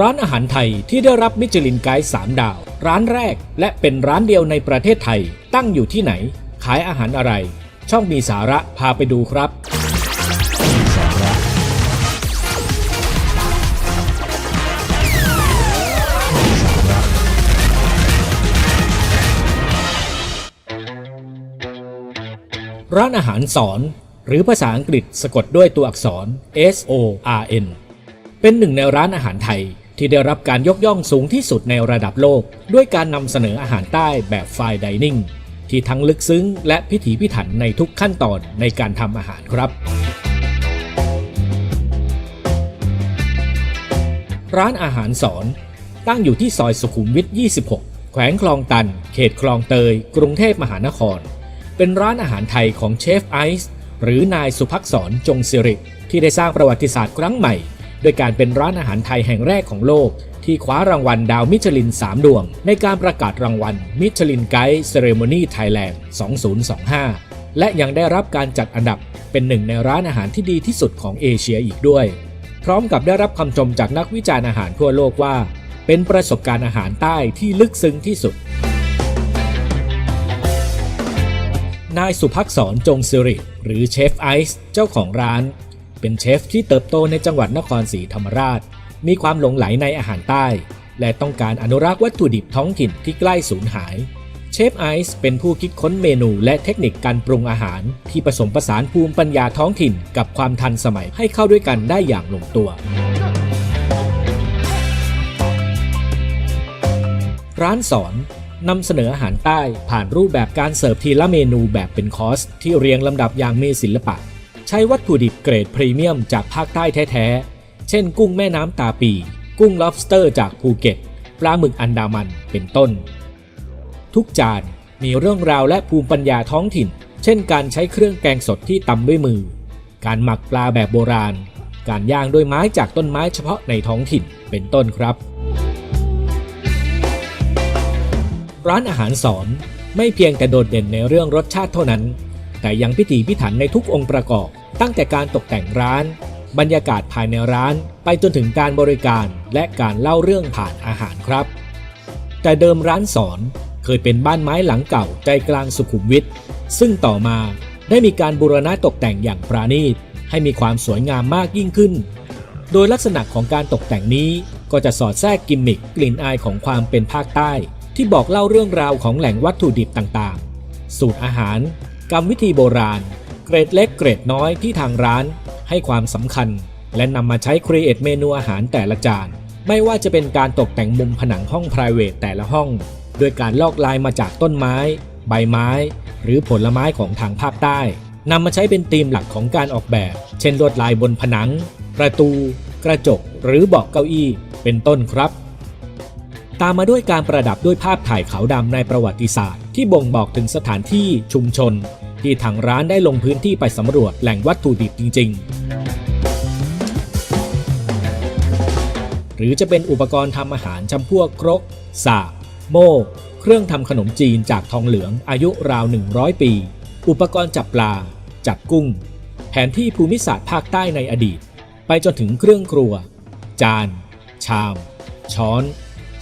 ร้านอาหารไทยที่ได้รับมิชลินไกด์3ดาว ร้านแรกและเป็นร้านเดียวในประเทศไทย ตั้งอยู่ที่ไหน ขายอาหารอะไร ช่องมีสาระพาไปดูครับ ร้านอาหารสอน หรือภาษาอังกฤษสะกดด้วยตัวอักษร S O R N เป็นหนึ่งในร้านอาหารไทย ที่ได้รับการยกย่องสูงที่สุดในระดับโลก ด้วยการนำเสนออาหารใต้แบบไฟน์ไดนิ่งที่ทั้งลึกซึ้งและพิถีพิถันในทุกขั้นตอนในการทำอาหารครับ ร้านอาหารสอน ตั้งอยู่ที่ซอยสุขุมวิท 26 แขวงคลองตัน เขตคลองเตย กรุงเทพมหานคร เป็นร้านอาหารไทยของเชฟไอซ์หรือนายสุภักษรจงสิริ ที่ได้สร้างประวัติศาสตร์ครั้งใหม่ โดยการเป็นร้านอาหารไทยแห่งแรกของโลก ที่คว้ารางวัลดาวมิชลิน 3 ดวง ในการประกาศรางวัลมิชลินไกด์เซเรโมนีไทยแลนด์ 2025 และยังได้รับการจัดอันดับเป็นหนึ่งในร้านอาหารที่ดีที่สุดของเอเชียอีกด้วย พร้อมกับได้รับคำชมจากนักวิจารณ์อาหารทั่วโลกว่า เป็นประสบการณ์อาหารใต้ที่ลึกซึ้งที่สุด นายสุภักษรจงสิริหรือเชฟไอซ์เจ้าของร้าน เป็นเชฟที่เติบโตในจังหวัดนครศรีธรรมราช มีความหลงไหลในอาหารใต้ และต้องการอนุรักษ์วัตถุดิบท้องถิ่นที่ใกล้สูญหาย เชฟไอซ์เป็นผู้คิดค้นเมนูและเทคนิคการปรุงอาหาร ที่ผสมผสานภูมิปัญญาท้องถิ่นกับความทันสมัยให้เข้าด้วยกันได้อย่างลงตัวร้านสอนนำเสนออาหารใต้ผ่านรูปแบบการเสิร์ฟทีละเมนูแบบเป็นคอร์สที่เรียงลำดับอย่างมีศิลปะ ใช้วัตถุดิบเกรดพรีเมียมจากภาคใต้แท้ๆ เช่นกุ้งแม่น้ำตาปี กุ้ง lobster จากภูเก็ต ปลาหมึกอันดามัน เป็นต้น ทุกจานมีเรื่องราวและภูมิปัญญาท้องถิ่น เช่นการใช้เครื่องแกงสดที่ตำด้วยมือ การหมักปลาแบบโบราณ การย่างด้วยไม้จากต้นไม้เฉพาะในท้องถิ่น เป็นต้นครับ ร้านอาหารสอนไม่เพียงแต่โดดเด่นในเรื่องรสชาติเท่านั้น แต่ยังพิถีพิถันในทุกองค์ประกอบ ตั้งแต่การตกแต่งร้าน บรรยากาศภายในร้าน ไปจนถึงการบริการและการเล่าเรื่องผ่านอาหารครับ แต่เดิมร้านสอนเคยเป็นบ้านไม้หลังเก่าใจกลางสุขุมวิทซึ่งต่อมาได้มีการบูรณะตกแต่งอย่างปราณีตให้มีความสวยงามมากยิ่งขึ้น โดยลักษณะของการตกแต่งนี้ก็จะสอดแทรกกิมมิคกลิ่นอายของความเป็นภาคใต้ ที่บอกเล่าเรื่องราวของแหล่งวัตถุดิบต่างๆ สูตรอาหาร กรรมวิธีโบราณ เกรดเล็กเกรดน้อยที่ทางร้านให้ความสำคัญ และนำมาใช้ครีเอทเมนูอาหารแต่ละจาน ไม่ว่าจะเป็นการตกแต่งมุมผนังห้อง p r i v a t แต่ละห้อง โดยการลอกลายมาจากต้นไม้ ใบไม้ หรือผลไม้ของทางภาคใต้นำมาใช้เป็นธีมหลักของการออกแบบ เช่นลวดลายบนผนัง ประตู กระจก หรือเบาะเก้าอี้ เป็นต้นครับ ตามมาด้วยการประดับด้วยภาพถ่ายขาวดำในประวัติศาสตร์ ที่บ่งบอกถึงสถานที่ชุมชน ที่ทางร้านได้ลงพื้นที่ไปสำรวจแหล่งวัตถุดิบจริง ๆ หรือจะเป็นอุปกรณ์ทำอาหารจำพวกครก สากโม่เครื่องทำขนมจีนจากทองเหลืองอายุราว 100 ปี อุปกรณ์จับปลา จับกุ้ง แผนที่ภูมิศาสตร์ภาคใต้ในอดีต ไปจนถึงเครื่องครัว จาน ชาม ช้อน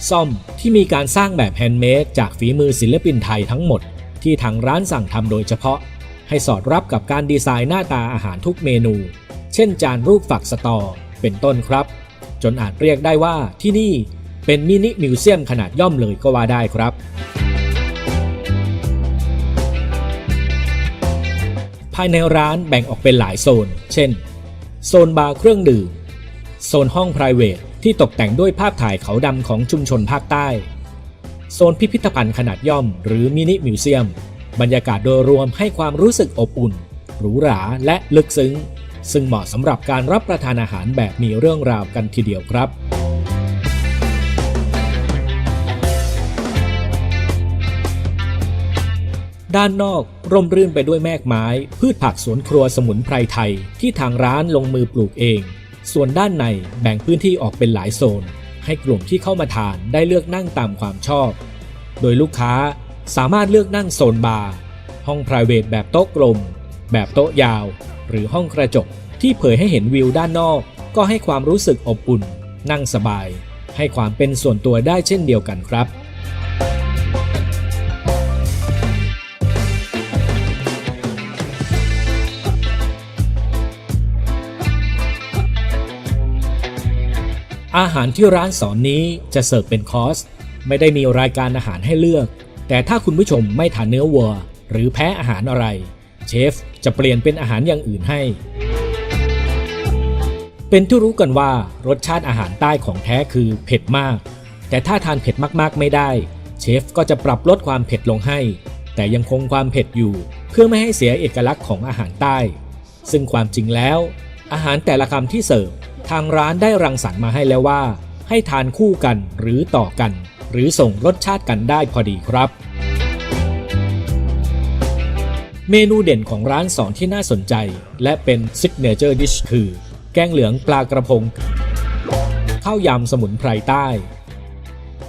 ซ่อมที่มีการสร้างแบบแฮนด์เมดจากฝีมือศิลปินไทยทั้งหมด ที่ทางร้านสั่งทำโดยเฉพาะ ให้สอดรับกับการดีไซน์หน้าตาอาหารทุกเมนู เช่นจานรูปฝักสตอ เป็นต้นครับ จนอาจเรียกได้ว่าที่นี่เป็นมินิมิวเซียมขนาดย่อมเลยก็ว่าได้ครับ ภายในร้านแบ่งออกเป็นหลายโซน เช่น โซนบาร์เครื่องดื่ม โซนห้อง p r i v a t ที่ตกแต่งด้วยภาพถ่ายเขาดำของชุมชนภาคใต้ โซนพิพิธภัณฑ์ขนาดย่อม หรือมินิมิวเซียม บรรยากาศโดยรวมให้ความรู้สึกอบอุ่น หรูหราและลึกซึ้ง ซึ่งเหมาะสำหรับการรับประทานอาหารแบบมีเรื่องราวกันทีเดียวครับด้านนอกร่มรื่นไปด้วยแมกไม้ พืชผักสวนครัวสมุนไพรไทย ที่ทางร้านลงมือปลูกเอง ส่วนด้านในแบ่งพื้นที่ออกเป็นหลายโซน ให้กลุ่มที่เข้ามาทานได้เลือกนั่งตามความชอบ โดยลูกค้าสามารถเลือกนั่งโซนบาร์ห้อง p r i v a t แบบโต๊ะกลม แบบโต๊ะยาว หรือห้องกระจกที่เผยให้เห็นวิวด้านนอก ก็ให้ความรู้สึกอบอุ่น นั่งสบาย ให้ความเป็นส่วนตัวได้เช่นเดียวกันครับ อาหารที่ร้านสอนนี้จะเสิร์ฟเป็นคอร์สไม่ได้มีรายการอาหารให้เลือก แต่ถ้าคุณผู้ชมไม่ทานเนื้อวัว หรือแพ้อาหารอะไร เชฟจะเปลี่ยนเป็นอาหารอย่างอื่นให้ เป็นที่รู้กันว่ารสชาติอาหารใต้ของแท้คือเผ็ดมาก แต่ถ้าทานเผ็ดมากๆไม่ได้ เชฟก็จะปรับลดความเผ็ดลงให้ แต่ยังคงความเผ็ดอยู่เพื่อไม่ให้เสียเอกลักษณ์ของอาหารใต้ ซึ่งความจริงแล้ว อาหารแต่ละคำที่เสิร์ฟ ทางร้านได้รังสรรค์มาให้แล้วว่า ให้ทานคู่กันหรือต่อกัน หรือส่งรสชาติกันได้พอดีครับ เมนูเด่นของร้านสอนที่น่าสนใจ และเป็นซิกเนเจอร์ดิชคือ แกงเหลืองปลากระพง ข้าวยำสมุนไพรใต้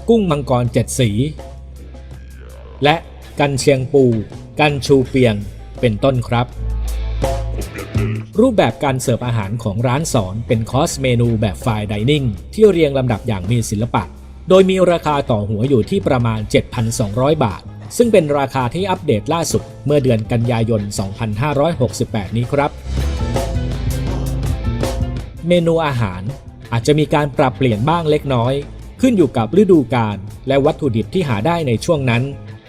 กุ้งมังกรเจ็ดสี และกันเชียงปู กันชูเปียง เป็นต้นครับ รูปแบบการเสิร์ฟอาหารของร้านสอนเป็นคอสเมนูแบบไฟน์ไดนิ่งที่เรียงลำดับอย่างมีศิลปะ โดยมีราคาต่อหัวอยู่ที่ประมาณ 7,200 บาท ซึ่งเป็นราคาที่อัปเดตล่าสุดเมื่อเดือนกันยายน 2568 นี้ครับ เมนูอาหารอาจจะมีการปรับเปลี่ยนบ้างเล็กน้อย ขึ้นอยู่กับฤดูกาลและวัตถุดิบที่หาได้ในช่วงนั้น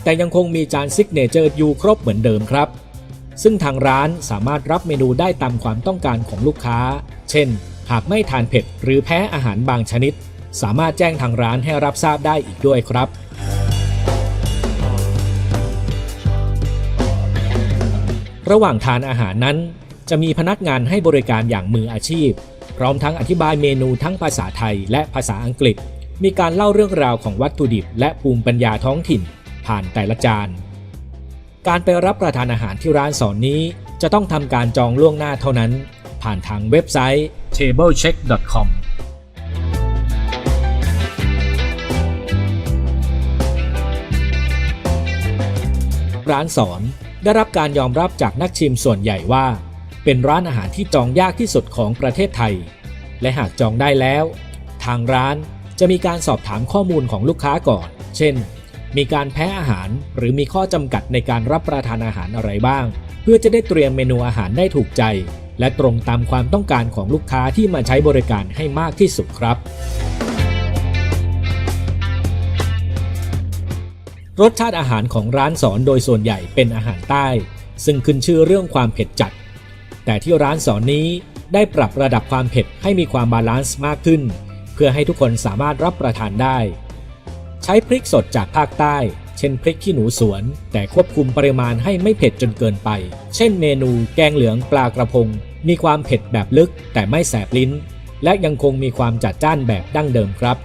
แต่ยังคงมีจานซิกเนเจอร์อยู่ครบเหมือนเดิมครับ ซึ่งทางร้านสามารถรับเมนูได้ตามความต้องการของลูกค้า เช่น หากไม่ทานเผ็ดหรือแพ้อาหารบางชนิด สามารถแจ้งทางร้านให้รับทราบได้อีกด้วยครับระหว่างทานอาหารนั้น จะมีพนักงานให้บริการอย่างมืออาชีพ พร้อมทั้งอธิบายเมนูทั้งภาษาไทยและภาษาอังกฤษ มีการเล่าเรื่องราวของวัตถุดิบและภูมิปัญญาท้องถิ่น ผ่านแต่ละจาน การไปรับประทานอาหารที่ร้านสอนนี้ จะต้องทำการจองล่วงหน้าเท่านั้น ผ่านทางเว็บไซต์ tablecheck.com ร้านสอนได้รับการยอมรับจากนักชิมส่วนใหญ่ว่า เป็นร้านอาหารที่จองยากที่สุดของประเทศไทย และหากจองได้แล้ว ทางร้านจะมีการสอบถามข้อมูลของลูกค้าก่อน เช่น มีการแพ้อาหาร หรือมีข้อจำกัดในการรับประทานอาหารอะไรบ้าง เพื่อจะได้เตรียมเมนูอาหารได้ถูกใจ และตรงตามความต้องการของลูกค้าที่มาใช้บริการให้มากที่สุดครับ รสชาติอาหารของร้านสอนโดยส่วนใหญ่เป็นอาหารใต้ ซึ่งขึ้นชื่อเรื่องความเผ็ดจัด แต่ที่ร้านสอนนี้ได้ปรับระดับความเผ็ดให้มีความบาลานซ์มากขึ้น เพื่อให้ทุกคนสามารถรับประทานได้ ใช้พริกสดจากภาคใต้ เช่นพริกขี้หนูสวน แต่ควบคุมปริมาณให้ไม่เผ็ดจนเกินไป เช่นเมนูแกงเหลืองปลากระพง มีความเผ็ดแบบลึกแต่ไม่แสบลิ้น และยังคงมีความจัดจ้านแบบดั้งเดิมครับ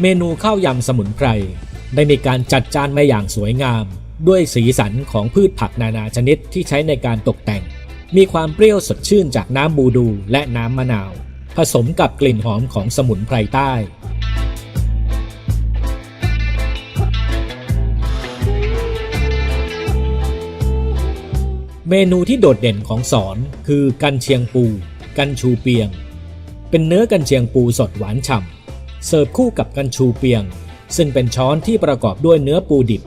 เมนูข้าวยำสมุนไพรได้มีการจัดจานมาอย่างสวยงาม ด้วยสีสันของพืชผักนานาชนิดที่ใช้ในการตกแต่ง มีความเปรี้ยวสดชื่นจากน้ำบูดูและน้ำมะนาว ผสมกับกลิ่นหอมของสมุนไพรใต้เมนูที่โดดเด่นของสอนคือกันเชียงปู กันชูเปียง เป็นเนื้อกันเชียงปูสดหวานฉ่ำเสิร์ฟคู่กับกันชูเปียง ซึ่งเป็นช้อนที่ประกอบด้วยเนื้อปูดิบ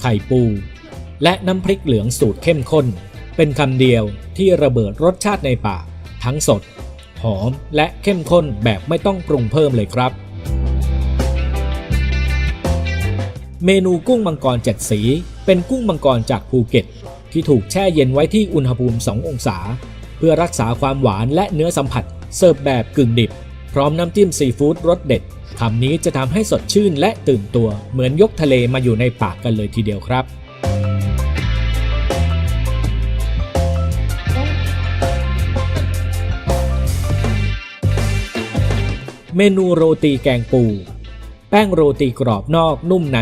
ไข่ปู และน้ำพริกเหลืองสูตรเข้มข้น เป็นคำเดียวที่ระเบิดรสชาติในปากทั้งสด หอม และเข้มข้นแบบไม่ต้องปรุงเพิ่มเลยครับ เมนูกุ้งมังกรเจ็ดสี เป็นกุ้งมังกรจากภูเก็ต ที่ถูกแช่เย็นไว้ที่อุณหภูมิ 2 องศา เพื่อรักษาความหวานและเนื้อสัมผัส เสิร์ฟแบบกึ่งดิบ พร้อมน้ำจิ้มซีฟู้ดรสเด็ดคำนี้จะทำให้สดชื่นและตื่นตัว เหมือนยกทะเลมาอยู่ในปากกันเลยทีเดียวครับ เมนูโรตีแกงปู แป้งโรตีกรอบนอกนุ่มใน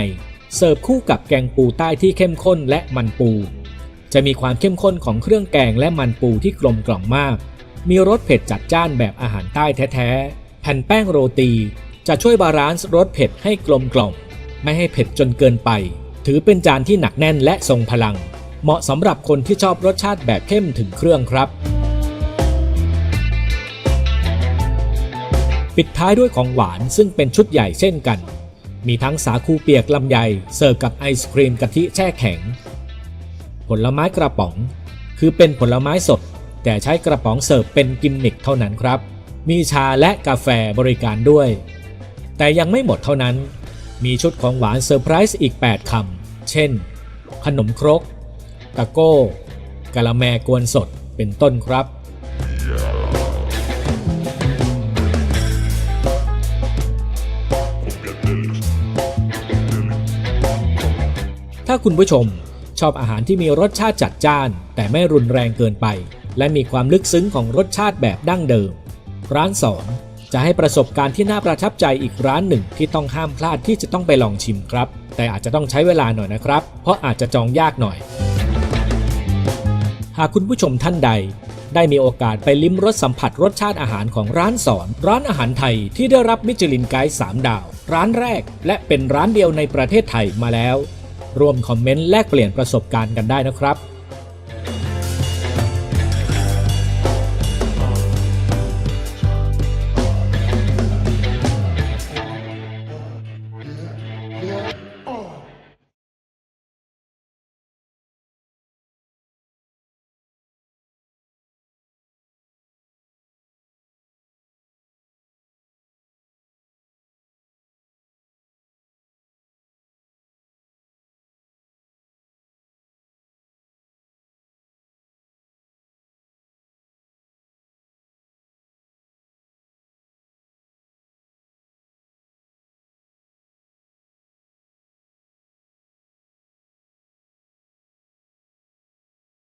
เสิร์ฟคู่กับแกงปูใต้ที่เข้มข้นและมันปู จะมีความเข้มข้นของเครื่องแกงและมันปูที่กลมกล่อมมาก มีรสเผ็ดจัดจ้านแบบอาหารใต้แท้ๆ แผ่นแป้งโรตี จะช่วยบาลานซ์รสเผ็ดให้กลมกล่อม ไม่ให้เผ็ดจนเกินไป ถือเป็นจานที่หนักแน่นและทรงพลัง เหมาะสำหรับคนที่ชอบรสชาติแบบเข้มถึงเครื่องครับ ปิดท้ายด้วยของหวานซึ่งเป็นชุดใหญ่เช่นกัน มีทั้งสาคูเปียกลำไยเสิร์ฟกับไอศครีมกะทิแช่แข็ง ผลไม้กระป๋อง คือเป็นผลไม้สด แต่ใช้กระป๋องเสิร์ฟเป็นกิมมิคเท่านั้นครับ มีชาและกาแฟบริการด้วย แต่ยังไม่หมดเท่านั้น มีชุดของหวานเซอร์ไพรส์อีก 8คำเช่น ขนมครก ตะโก้กะละแมกวนสดเป็นต้นครับ คุณผู้ชม ชอบอาหารที่มีรสชาติจัดจ้าน แต่ไม่รุนแรงเกินไป และมีความลึกซึ้งของรสชาติแบบดั้งเดิม ร้านสอนจะให้ประสบการณ์ที่น่าประทับใจอีกร้านหนึ่งที่ต้องห้ามพลาดที่จะต้องไปลองชิมครับ แต่อาจจะต้องใช้เวลาหน่อยนะครับ เพราะอาจจะจองยากหน่อย หากคุณผู้ชมท่านใดได้มีโอกาสไปลิ้มรสสัมผัสรสชาติอาหารของร้านสอน ร้านอาหารไทยที่ได้รับมิชลินไกด์3ดาว ร้านแรกและเป็นร้านเดียวในประเทศไทยมาแล้ว ร่วมคอมเมนต์แลกเปลี่ยนประสบการณ์กันได้นะครับ